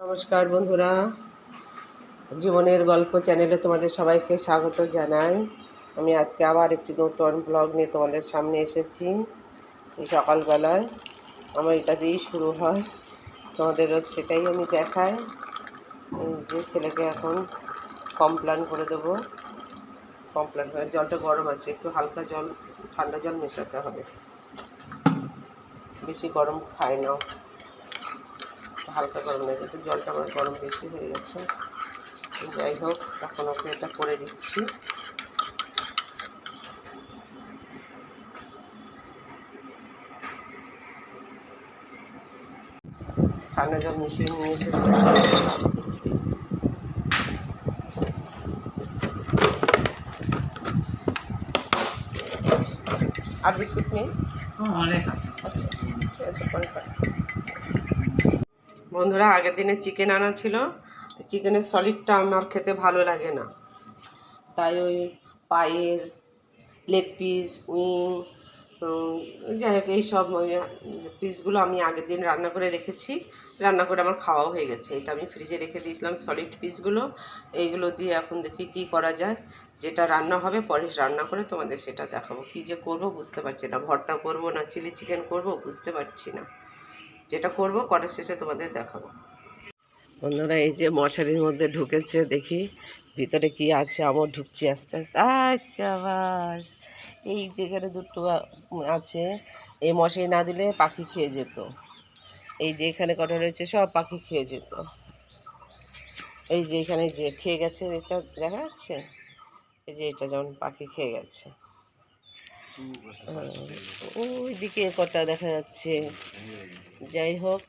নমস্কার বন্ধুরা। জীবনের গল্প চ্যানেলে তোমাদের সবাইকে স্বাগত জানাই। আমি আজকে আবার একটি নতুন ব্লগ নিয়ে তোমাদের সামনে এসেছি। সকালবেলায় আমার এটা দিয়েই শুরু হয়। তোমাদের সেটাই আমি দেখাই। যে ছেলেকে এখন কমপ্লান করে দেবো। কমপ্লান করে জলটা গরম আছে, একটু হালকা জল, ঠান্ডা জল মেশাতে হবে। বেশি গরম খায় না। হালকা গরম নেই কিন্তু জলটা আমার গরম বেশি হয়ে গেছে। যাই হোক এখন ওকে এটা করে দিচ্ছি। ঠান্ডা জল মিশিয়ে নিয়ে এসেছি। আর বিস্কুট নেই? অনেক আছে। আচ্ছা ঠিক আছে পরে। বন্ধুরা, আগের দিনে চিকেন আনা ছিল। চিকেনের সলিডটা আমার খেতে ভালো লাগে না। তাই ওই পায়ের লেগ পিস উইং যাই হোক এইসব পিসগুলো আমি আগের দিন রান্না করে রেখেছি। রান্না করে আমার খাওয়াও হয়ে গেছে। এটা আমি ফ্রিজে রেখে দিয়েছিলাম সলিড পিসগুলো এইগুলো দিয়ে এখন দেখি কি করা যায়। যেটা রান্না হবে, পরে রান্না করে তোমাদের সেটা দেখাবো। কী যে করব বুঝতে পারছি না। ভর্তা করব না চিলি চিকেন করব বুঝতে পারছি না। যেটা করব করার শেষে তোমাদের দেখাবো। বন্ধুরা, এই যে মশারির মধ্যে ঢুকেছে, দেখি ভিতরে কি আছে আমার ঢুকছি আস্তে আস্তে। আশাবাস এই যেখানে দুটো আছে, এই মশারি না দিলে পাখি খেয়ে যেত। এই যে এখানে কটা রয়েছে, সব পাখি খেয়ে যেত। এই যে এখানে যে খেয়ে গেছে, এটা দেখা যাচ্ছে? এই যে এটা যেমন পাখি খেয়ে গেছে। ওই দিকে কটা দেখা যাচ্ছে। যাই হোক।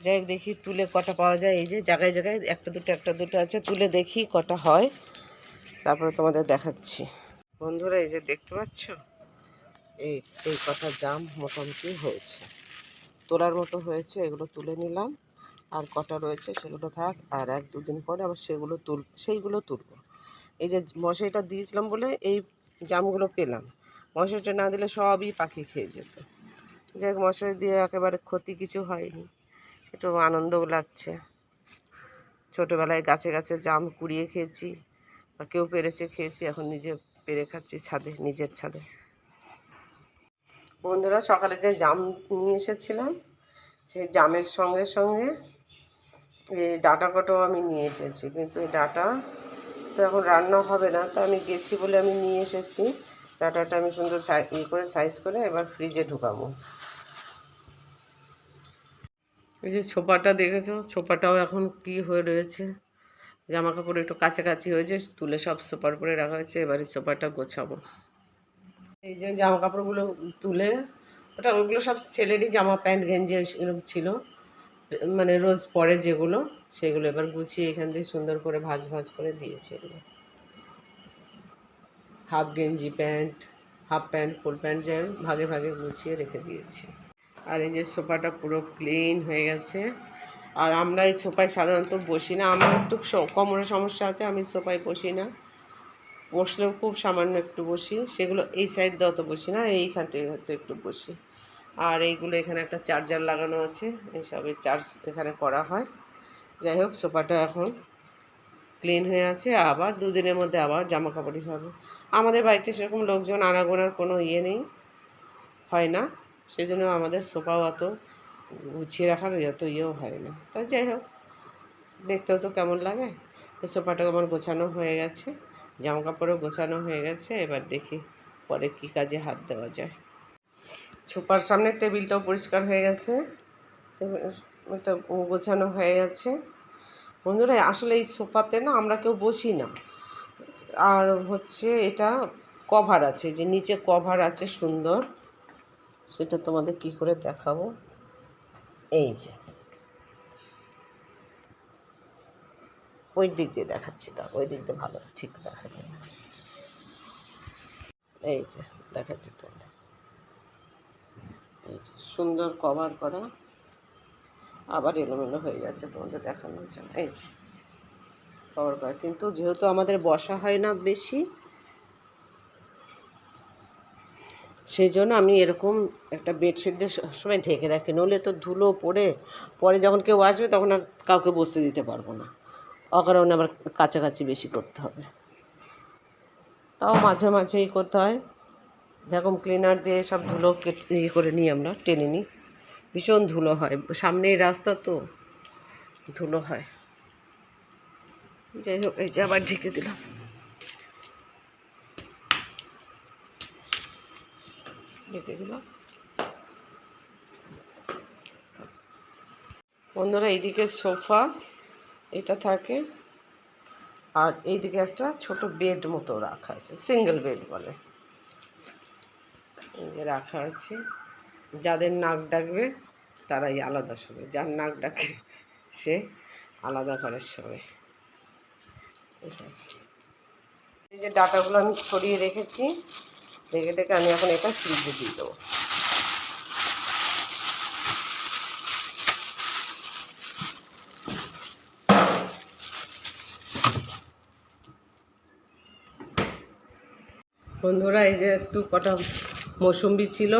যাই হোক, দেখি তুলে কটা পাওয়া যায়। এই যে জায়গায় জায়গায় একটা দুটো একটা দুটো আছে। তুলে দেখি কটা হয়। তারপরে তোমাদের দেখাচ্ছি। বন্ধুরা, এই যে দেখতে পাচ্ছ? এই এই কটা জাম মোটামুটি হয়েছে। তোলার মতো হয়েছে, এগুলো তুলে নিলাম। আর কটা রয়েছে সেগুলো থাক, আর এক দুদিন পরে আবার সেগুলো তুল, সেইগুলো তুলবো। এই যে মশারিটা দিয়েছিলাম বলে এই জামগুলো পেলাম। মশারিটা না দিলে সবই পাখি খেয়ে যেত। যাই হোক, মশারি দিয়ে একেবারে ক্ষতি কিছু হয়নি। একটু আনন্দও লাগছে। ছোটোবেলায় গাছে গাছে জাম কুড়িয়ে খেয়েছি, বা কেউ পেরেছে খেয়েছি, এখন নিজে পেরে খাচ্ছি ছাদে, নিজের ছাদে। বন্ধুরা, সকালে যে জাম নিয়ে এসেছিলাম, সেই জামের সঙ্গে সঙ্গে এই ডাটা কটাও আমি নিয়ে এসেছি। কিন্তু এই ডাটা তো এখন রান্না হবে না, তো আমি গেছি বলে আমি নিয়ে এসেছি। ডাটাটা আমি সুন্দর ইয়ে করে সাইজ করে এবার ফ্রিজে ঢুকাবো। এই যে ছোপাটা দেখেছ? ছোপাটাও এখন কি হয়ে রয়েছে? জামা কাপড় একটু কাছাকাছি হয়েছে, তুলে সব সোপার করে রাখা হয়েছে, এবারে সোপাটা গোছাবো। এই যে জামা কাপড়গুলো তুলে, ওটা ওগুলো সব ছেলেরই জামা প্যান্ট, গেঞ্জি এরকম ছিল। মানে রোজ পরে যেগুলো, সেগুলো এবার গুছিয়ে এখান থেকে সুন্দর করে ভাজ ভাজ করে দিয়েছে এগুলো হাফ গেঞ্জি pant, half pant, full pant যাই ভাগে ভাগে গুছিয়ে রেখে দিয়েছি। আর এই যে সোফাটা পুরো ক্লিন হয়ে গেছে। আর আমরা এই সোফায় সাধারণত বসি না। আমার একটু কোমরের সমস্যা আছে, আমি সোফায় বসি না। বসলেও খুব সামান্য একটু বসি। সেগুলো এই সাইড অত বসি না, এইখানটায় হয়তো একটু বসি। আর এইগুলো এখানে একটা চার্জার লাগানো আছে এইসবের চার্জ এখানে করা হয়। যাই হোক, সোফাটা এখন ক্লিন হয়ে আছে। আবার দুদিনের মধ্যে আবার জামা কাপড়ই হবে। আমাদের বাড়িতে সেরকম লোকজন আনাগোনার কোনো ইয়ে নেই, হয় না। সেই জন্য আমাদের সোফাও অত গুছিয়ে রাখার অত ইয়েও হয় না। তা যাই হোক, দেখতেও তো কেমন লাগে। সোফাটা আমার গোছানো হয়ে গেছে। জামা কাপড়ও গোছানো হয়ে গেছে, এবার দেখি পরে কী কাজে হাত দেওয়া যায়। সোফার সামনের টেবিলটাও পরিষ্কার হয়ে গেছে, টেবিলটা গোছানো হয়ে গেছে। বন্ধুরা, আসলে এই সোফাতে না আমরা কেউ বসি না। আর হচ্ছে এটা কভার আছে, যে নিচে কভার আছে সুন্দর। সেটা তোমাদের কি করে দেখাবো? এই যে। ওই দিক দিয়ে দেখাচ্ছি তা, ওই দিক দিয়ে ভালো, ঠিক দেখা যায় এই যে, দেখাচ্ছি তোমাদের। এই যে, সুন্দর কভার করা, আবার এলোমেলো হয়ে যাচ্ছে তোমাদের দেখানোর জন্য। এই যে কভার করা। কিন্তু যেহেতু আমাদের বসা হয় না বেশি সেই জন্য আমি এরকম একটা বেডশিট দিয়ে সবসময় ঢেকে রাখি। নইলে তো ধুলো পড়ে, পরে যখন কেউ আসবে তখন আর কাউকে বসতে দিতে পারব না। অকারণে আবার কাছাকাছি বেশি করতে হবে। তাও মাঝে মাঝেই করতে হয়। এরকম ক্লিনার দিয়ে সব ধুলো কেটে ইয়ে করে নিই আমরা, টেনে নিই। ভীষণ ধুলো হয়। সামনেই রাস্তা তো, ধুলো হয়। যাই হোক, এই যে আবার ঢেকে দিলাম। ঢেকে দিলাম। বন্ধুরা, এইদিকে সোফা। এটা থাকে। আর এইদিকে একটা ছোট বেড মতো রাখা আছে সিঙ্গেল বেড বলে। রাখা আছে। যাদের নাক ডাকবে, তারাই আলাদা শোবে যার নাক ডাকে, সে আলাদা করে শোবে এটাই। এই যে ডাটাগুলো আমি ছড়িয়ে রেখেছি, রেখে রেখে আমি এখন এটা ফ্রিজে দিয়ে দেবো। বন্ধুরা, এই যে একটু কটা মৌসুম্বি ছিল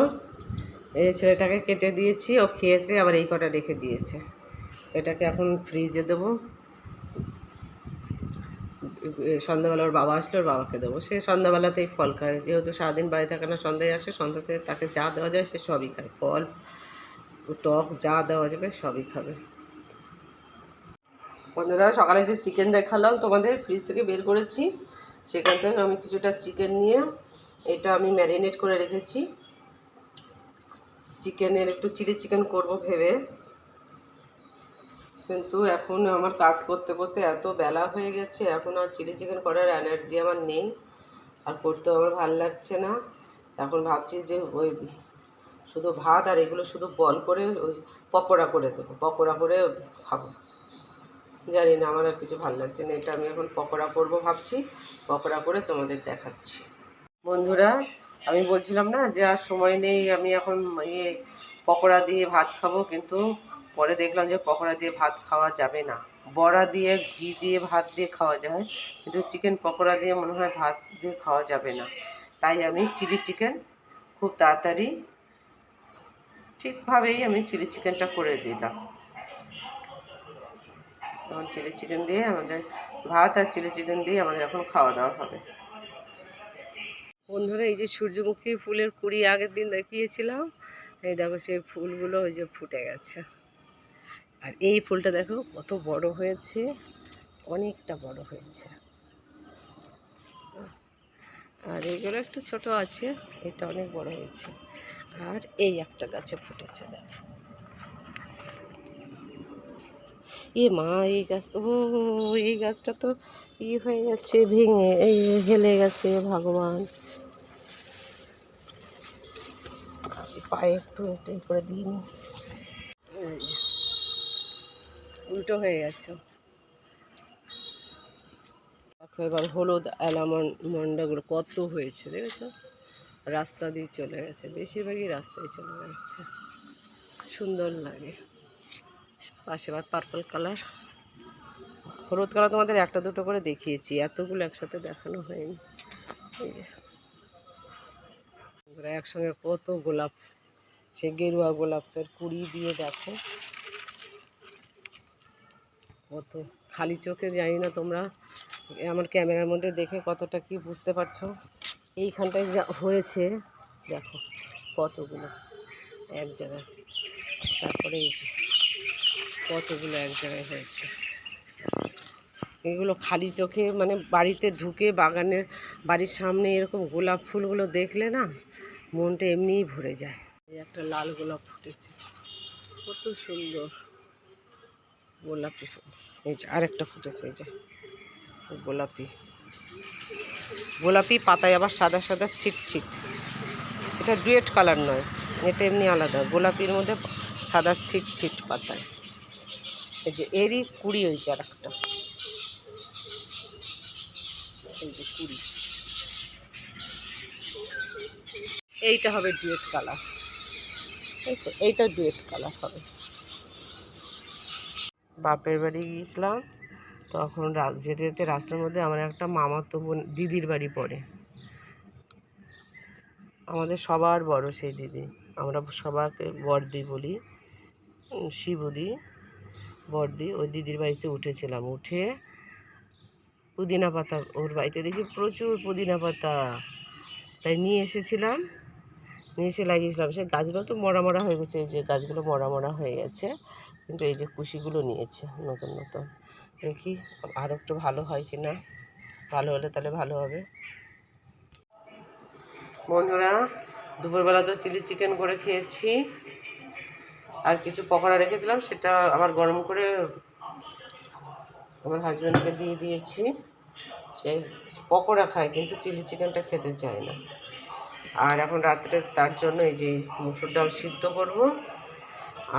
এই ছেলেটাকে কেটে দিয়েছি, ও খেয়ে খেয়ে আবার এই কটা রেখে দিয়েছে। এটাকে এখন ফ্রিজে দেবো। সন্ধ্যাবেলা ওর বাবা আসলে ওর বাবাকে দেবো। সে সন্ধ্যাবেলাতেই ফল খায়। যেহেতু সারাদিন বাড়ি থাকে না, সন্ধ্যায় আসে, সন্ধ্যাতে তাকে যা দেওয়া যায় সে সবই খায়। ফল, টক যা দেওয়া যাবে সবই খাবে। বন্ধুরা, সকালে যে চিকেন দেখালাম, তোমাদের ফ্রিজ থেকে বের করেছি। সেখান থেকে আমি কিছুটা চিকেন নিয়ে এটা আমি ম্যারিনেট করে রেখেছি। চিকেনের একটু চিলি চিকেন করব ভেবে। কিন্তু এখন আমার কাজ করতে করতে এত বেলা হয়ে গেছে, এখন আর চিলি চিকেন করার এনার্জি আমার নেই। আর করতেও আমার ভালো লাগছে না। এখন ভাবছি যে ওই শুধু ভাত আর এগুলো শুধু বল করে ওই পকোড়া করে দেবো, পকোড়া করে খাব। জানি না, আমার আর কিছু ভালো লাগছে না। এটা আমি এখন পকোড়া করব ভাবছি, পকোড়া করে তোমাদের দেখাচ্ছি। বন্ধুরা, আমি বলছিলাম না যে আর সময় নেই, আমি এখন ইয়ে পকোড়া দিয়ে ভাত খাব, কিন্তু পরে দেখলাম যে পকোড়া দিয়ে ভাত খাওয়া যাবে না। বড়া দিয়ে, ঘি দিয়ে, ভাত দিয়ে খাওয়া যায়, কিন্তু চিকেন পকোড়া দিয়ে মনে হয় ভাত দিয়ে খাওয়া যাবে না। তাই আমি চিলি চিকেন খুব তাড়াতাড়ি ঠিকভাবেই আমি চিলি চিকেনটা করে দিলাম। এখন চিলি চিকেন দিয়ে আমাদের ভাত আর চিলি চিকেন দিয়ে আমাদের এখন খাওয়া দাওয়া হবে। বন্ধুরা, এই যে সূর্যমুখী ফুলের কুড়ি আগের দিন দেখিয়েছিলাম, এই দেখো সেই ফুলগুলো ওই যে ফুটে গেছে। আর এই ফুলটা দেখো কত বড় হয়েছে, অনেকটা বড় হয়েছে। আর এইগুলো একটু ছোট আছে, এটা অনেক বড় হয়েছে। আর এই একটা গাছে ফুটেছে, দেখো। এ মা, এই গাছ, ও, এই গাছটা তো ই হয়ে গেছে, ভেঙে, এই হেলে গেছে, ভগবান। পায়ে একটু একটু করে দিই উল্টো হয়ে গেছে। এবার হলুদ অ্যালামন মন্ডাগুলো কত হয়েছে, দেখেছ? রাস্তা দিয়ে চলে গেছে, বেশিরভাগই রাস্তায় চলে গেছে। সুন্দর লাগে। পাশে আবার পার্পল কালার হলুদ কালার তোমাদের একটা দুটো করে দেখিয়েছি, এতগুলো একসাথে দেখানো হয়নি। একসঙ্গে কত গোলাপ, সে গেরুয়া গোলাপের কুড়ি দিয়ে দেখো। কত খালি চোখে জানি না তোমরা, আমার ক্যামেরার মধ্যে দেখে কতটা কি বুঝতে পারছ। এইখানটায় যা হয়েছে, দেখো কতগুলো, এক জায়গায়। তারপরে এই যে। কতগুলো এক জায়গায় হয়েছে। এগুলো খালি চোখে মানে বাড়িতে ঢুকে বাগানের বাড়ির সামনে এরকম গোলাপ ফুলগুলো দেখলে না, মনটা এমনিই ভরে যায়। এই একটা লাল গোলাপ ফুটেছে। কত সুন্দর গোলাপি ফুল। এই যে আরেকটা ফুটেছে, এই যে গোলাপি। গোলাপি পাতায় আবার সাদা সাদা ছিট ছিট। এটা ডুয়েট কালার নয়, এটা এমনি আলাদা। গোলাপির মধ্যে সাদা ছিট ছিট পাতায়। এই যে এরই কুড়ি হয়েছে আর একটা এই যে কুড়ি। এইটা হবে ডুয়েট কালার এইটা ডুয়েট কালার হবে। বাপের বাড়ি গিয়েছিলাম, তখন যেতে যেতে রাস্তার মধ্যে আমার একটা মামাতো বোন, দিদির বাড়ি পড়ে। আমাদের সবার বড় সেই দিদি। আমরা সবাইকে বড়দি বলি শিবুদি বড়দি ওই দিদির বাড়িতে উঠেছিলাম। উঠে পুদিনা পাতা ওর বাড়িতে দেখি প্রচুর পুদিনা পাতা। তাই নিয়ে এসেছিলাম। নিয়ে এসে লাগিয়েছিলাম। সে গাছগুলো তো মরা মরা হয়ে গেছে, এই যে গাছগুলো মরা মরা হয়ে গেছে, কিন্তু এই যে কুশিগুলো নিয়েছে নতুন নতুন। দেখি আর একটু ভালো হয় কি না। ভালো হলে তাহলে ভালো হবে। বন্ধুরা, দুপুরবেলা তো চিলি চিকেন করে খেয়েছি। আর কিছু পকোড়া রেখেছিলাম, সেটা আবার গরম করে আমার হাজব্যান্ডকে দিয়ে দিয়েছি। সে পকোড়া খায়, কিন্তু চিলি চিকেনটা খেতে চায় না। আর এখন রাত্রে তার জন্য এই যে মুসুর ডাল সিদ্ধ করব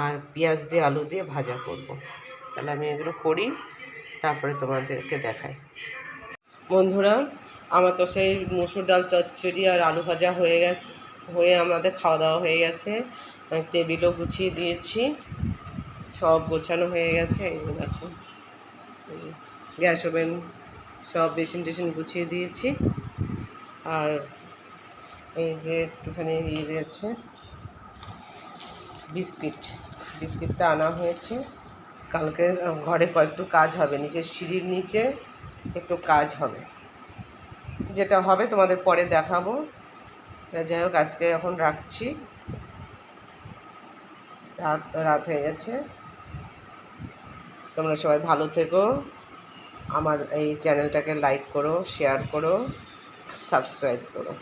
আর পেঁয়াজ দিয়ে আলু দিয়ে ভাজা করব। তাহলে আমি এগুলো করি, তারপরে তোমাদেরকে দেখাই। বন্ধুরা, আমার তো সেই মুসুর ডাল চচ্চড়ি আর আলু ভাজা হয়ে গেছে। হয়ে আমাদের খাওয়া দাওয়া হয়ে গেছে। টেবিলও গুছিয়ে দিয়েছি। সব গোছানো হয়ে গেছে, এই যে দেখো। গ্যাস ওভেন, সব বেসিন টেসিন গুছিয়ে দিয়েছি। আর এই যে একটুখানি ইয়ে রয়েছে, বিস্কিট। বিস্কিটটা আনা হয়েছে। কালকে ঘরে কয়েকটু কাজ হবে নিচে সিঁড়ির নিচে একটু কাজ হবে। যেটা হবে তোমাদের পরে দেখাবো। তা যাই হোক, আজকে এখন রাখছি। রাত রাত হয়ে গেছে। তোমরা সবাই ভালো থেকো। আমার এই চ্যানেলটাকে লাইক করো, শেয়ার করো, সাবস্ক্রাইব করো।